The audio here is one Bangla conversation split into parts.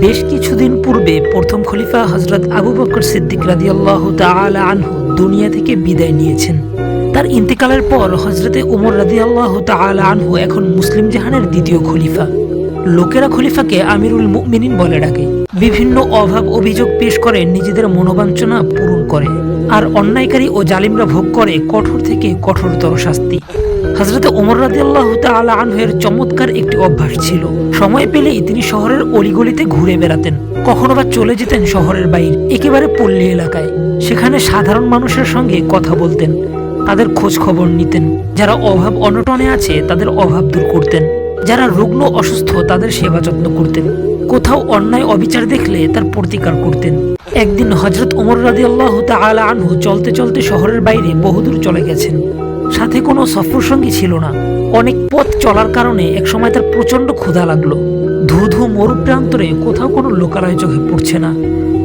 বেশ কিছুদিন পূর্বে প্রথম খলিফা হজরত আবু বকর সিদ্দিক রাদিয়াল্লাহ তাআলা আনহু দুনিয়া থেকে বিদায় নিয়েছেন। তার ইন্তেকালের পর হজরতে উমর রাদিয়াল্লাহ তাআলা আনহু এখন মুসলিম জাহানের দ্বিতীয় খলিফা। লোকেরা খলিফাকে আমিরুল মুমিনিন বলে ডাকে। বিভিন্ন অভাব অভিযোগ পেশ করে নিজেদের মনোবাঞ্ছনা পূরণ করে। আর অন্যায়কারী ও জালিমরা ভোগ করে কঠোর থেকে কঠোরতর শাস্তি। হজরত ওমর রাদিয়াল্লাহু তাআলা আনহের চমৎকার একটি অভ্যাস ছিল। সময় পেলেই তিনি শহরের অলিগলিতে ঘুরে বেড়াতেন, কখনো বা চলে যেতেন শহরের বাইরে, একেবারে পল্লী এলাকায়। সেখানে সাধারণ মানুষের সঙ্গে কথা বলতেন, তাদের খোঁজ খবর নিতেন, যারা অভাব অনটনে আছে তাদের অভাব দূর করতেন, যারা রুগ্ন অসুস্থ তাদের সেবা যত্ন করতেন, কোথাও অন্যায় অবিচার দেখলে তার প্রতিকার করতেন। একদিন হজরত ওমর রাদিয়াল্লাহু তাআলা আনহু চলতে চলতে শহরের বাইরে বহুদূর চলে গেছেন। সাথে কোনো সফর সঙ্গী ছিল না। অনেক পথ চলার কারণে একসময় তার প্রচণ্ড ক্ষুধা লাগল। ধু ধু মরু প্রান্তরে কোথাও কোনো লোকালয় চোখে পড়ছে না।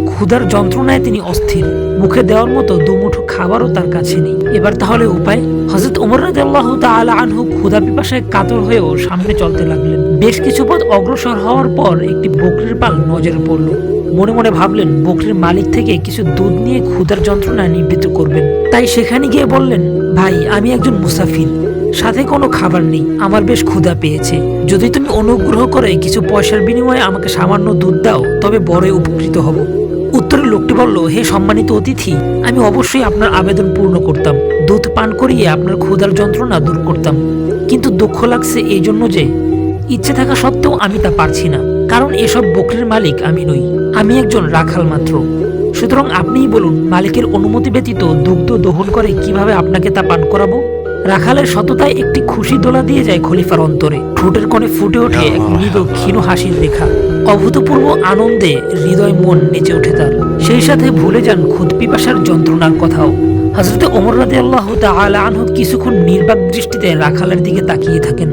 ক্ষুধার যন্ত্রণায় তিনি অস্থির। মুখে দেওয়ার মতো দুমুঠো খাবারও তার কাছে নেই। এবার তাহলে উপায়? হজরত উমর রাদিয়াল্লাহু তাআলা আনহু ক্ষুধা পিপাসায় কাতর হয়েও সামনে চলতে লাগলেন। বেশ কিছু পথ অগ্রসর হওয়ার পর একটি বকরির পাল নজরে পড়ল। মনে মনে ভাবলেন, বকরির মালিক থেকে কিছু দুধ নিয়ে ক্ষুধার যন্ত্রণা নিবৃত্ত করবেন। তাই সেখানে গিয়ে বললেন, ভাই, আমি একজন মুসাফির। সাথে কোনো খাবার নেই। আমার বেশ ক্ষুধা পেয়েছে। যদি তুমি অনুগ্রহ করে কিছু পয়সার বিনিময়ে আমাকে সামান্য দুধ দাও, তবে বড়ই উপকৃত হব। উত্তরে লোকটি বলল, হে সম্মানিত অতিথি, আমি অবশ্যই আপনার আবেদন পূর্ণ করতাম। দুধ পান করিয়ে আপনার ক্ষুধার যন্ত্রণা দূর করতাম। কিন্তু দুঃখ লাগছে এই জন্য যে, ইচ্ছে থাকা সত্ত্বেও আমি তা পারছি না। কারণ এসব বকরির মালিক আমি নই। আমি একজন রাখাল মাত্র। সুতরাং আপনিই বলুন, মালিকের অনুমতি ব্যতীত দুগ্ধ দহন করে কীভাবে আপনাকে তা পান করাবো? রাখালের সততায় একটি খুশি দোলা দিয়ে যায় খলিফার অন্তরে। ঠোঁটের কণে ফুটে ওঠে এক মৃদু ক্ষীণ হাসির রেখা। অভূতপূর্ব আনন্দে হৃদয় মন নেচে ওঠে তার। সেই সাথে ভুলে যান খুদ পিপাসার যন্ত্রণার কথাও। হজরতে ওমর রাদে আল্লাহ আনহু কিছুক্ষণ নির্বাক দৃষ্টিতে রাখালের দিকে তাকিয়ে থাকেন।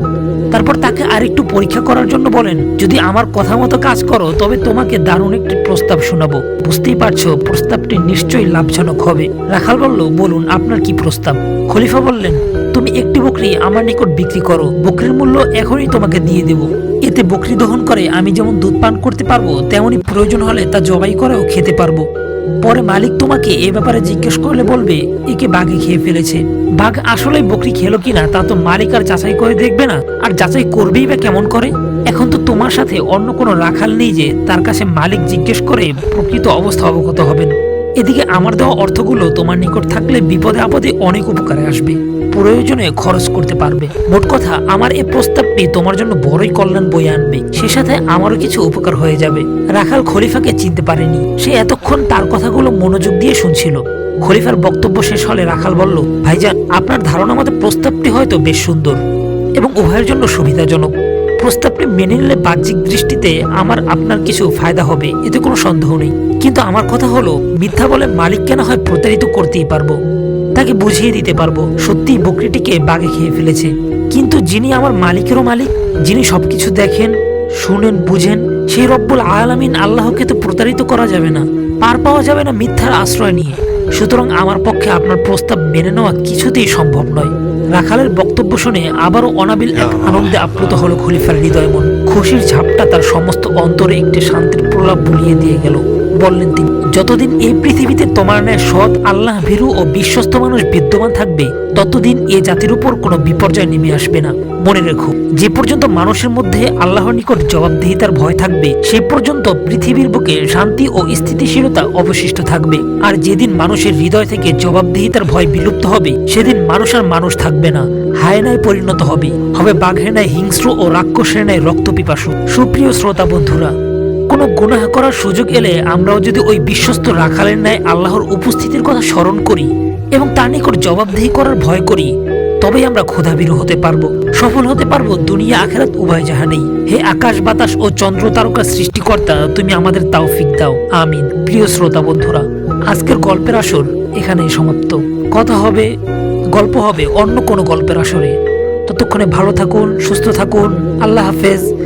তারপর তাকে আরেকটু পরীক্ষা করার জন্য বলেন, যদি আমার কথা মতো কাজ করো, তবে তোমাকে দারুণ একটি প্রস্তাব শোনাবো। বুঝতেই পারছ, প্রস্তাবটি নিশ্চয়ই লাভজনক হবে। রাখাল বলল, বলুন, আপনার কি প্রস্তাব? খলিফা বললেন, তুমি একটি বকরি আমার নিকট বিক্রি করো। বকরির মূল্য এখনই তোমাকে দিয়ে দেব। এতে বকরি দহন করে আমি যেমন দুধ পান করতে পারব, তেমনি প্রয়োজন হলে তা জবাই করেও খেতে পারব। পরে মালিক তোমাকে এ ব্যাপারে জিজ্ঞেস করলে বলবে, একে বাঘে খেয়ে ফেলেছে। বাঘ আসলে বকরি খেলো কিনা, তা তো মালিক আর যাচাই করে দেখবে না। আর যাচাই করবেই বা কেমন করে? এখন তো তোমার সাথে অন্য কোনো রাখাল নেই যে তার কাছে মালিক জিজ্ঞেস করে প্রকৃত অবস্থা অবগত হবেন। এদিকে আমার দেওয়া অর্থগুলো তোমার নিকট থাকলে বিপদে আপদে অনেক উপকারে আসবে। প্রয়োজনে খরচ করতে পারবে। মোট কথা, আমার এই প্রস্তাবটি তোমার জন্য বড়ই কল্যাণ বয়ে আনবে। সে সাথে আমারও কিছু উপকার হয়ে যাবে। রাখাল খলিফাকে চিনতে পারেনি। সে এতক্ষণ তার কথাগুলো মনোযোগ দিয়ে শুনছিল। খলিফার বক্তব্য শেষ হলে রাখাল বলল, ভাইজান, আপনার ধারণা মতে প্রস্তাবটি হয়তো বেশ সুন্দর এবং উভয়ের জন্য সুবিধাজনক। প্রস্তাবটি মেনে নিলে বাহ্যিক দৃষ্টিতে আমার আপনার কিছু ফায়দা হবে, এতে কোনো সন্দেহ নেই। কিন্তু আমার কথা হলো, মিথ্যা বলে মালিক কেন হয় প্রতারিত করতেই পারব। তাকে বুঝিয়ে দিতে পারব। সত্যি বকরিটিকে বাগে খেয়ে ফেলেছে। কিন্তু যিনি আমার মালিকেরও মালিক যিনি সবকিছু দেখেন শুনেন বুঝেন সেই রব্বুল আলামিন আল্লাহকে তো প্রতারিত করা যাবে না পার পাওয়া যাবে না মিথ্যার আশ্রয় নিয়ে। সুতরাং আমার পক্ষে আপনার প্রস্তাব মেনে নেওয়া কিছুতেই সম্ভব নয়। রাখালের বক্তব্য শুনে আবারও অনাবিল এক আনন্দে আপ্লুত হলো খলিফার হৃদয় মন। খুশির ঝাপটা তার সমস্ত অন্তরে একটি শান্তির প্রলাপ বুলিয়ে দিয়ে গেল। বললেন তিনি, যতদিন এই পৃথিবীতে তোমার ন্যায় সৎ আল্লাহ ভীরু ও বিশ্বস্ত মানুষ বিদ্যমান থাকবে, ততদিন এ জাতির উপর কোনো বিপর্যয় নেমে আসবে না। মনে রেখো, যে পর্যন্ত মানুষের মধ্যে আল্লাহর নিকট জবাবদিহিতার ভয় থাকবে, সে পর্যন্ত পৃথিবীর বুকে শান্তি ও স্থিতিশীলতা অবশিষ্ট থাকবে। আর যেদিন মানুষের হৃদয় থেকে জবাবদিহিতার ভয় বিলুপ্ত হবে, সেদিন মানুষ আর মানুষ থাকবে না। হায়নায় পরিণত হবে। হবে বাঘের ন্যায় হিংস্র ও রাক্ষসের ন্যায় রক্ত পিপাসু সুপ্রিয় শ্রোতা বন্ধুরা কোনো গুনাহ করার সুযোগ এলে আমরাও যদি ওই বিশ্বস্ত রাখালের ন্যায় আল্লাহর উপস্থিতির কথা স্মরণ করি এবং তার নিকট জবাবদিহি করার ভয় করি, তবেই আমরা ক্ষুধাবিরু হতে পারব, সফল হতে পারব, দুনিয়া আখেরাত উভয় জাহানেই হে আকাশ, বাতাস ও চন্দ্র তারকা সৃষ্টিকর্তা, তুমি আমাদের তাওফিক দাও। আমিন। প্রিয় শ্রোতা বন্ধুরা, আজকের গল্পের আসর এখানেই সমাপ্ত। কথা হবে, গল্প হবে অন্য কোনো গল্পের আসরে। ততক্ষণে ভালো থাকুন, সুস্থ থাকুন। আল্লাহ হাফেজ।